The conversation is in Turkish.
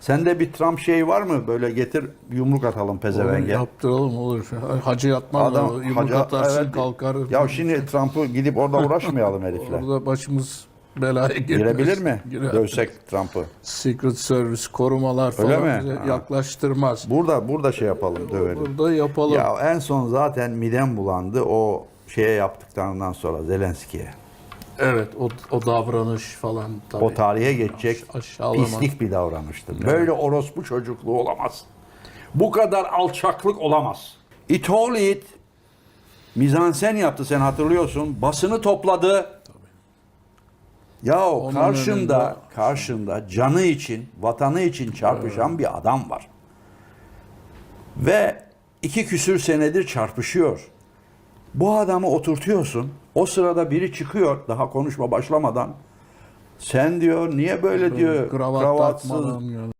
Sende bir Trump şeyi var mı? Böyle getir yumruk atalım pezevenge. Yaptıralım olur. Hacı yatmaz. Adam Adam, yumruk hacı- atarsın evet. kalkar. Ya şimdi Trump'ı gidip orada uğraşmayalım herifle. Orada başımız belaya girmez. Girebilir mi? Girer. Dövsek Trump'ı. Secret Service korumalar Öyle falan mi? bize Ha. yaklaştırmaz. Burada burada şey yapalım dövelim. Burada yapalım. Ya en son zaten midem bulandı o şeye yaptıklarından sonra Zelenski'ye. Evet o, o davranış falan tabii. O tarihe geçecek Aşağılama. pislik bir davranıştı. Böyle orospu çocukluğu olamaz. Bu kadar alçaklık olamaz. It all it mizansen yaptı sen hatırlıyorsun. Basını topladı. Ya Onun karşında önünde- karşında canı için, vatanı için çarpışan bir adam var. Ve iki küsür senedir çarpışıyor. Bu adamı oturtuyorsun. O sırada biri çıkıyor daha konuşma başlamadan. Sen diyor niye böyle diyor Kravat kravatsız.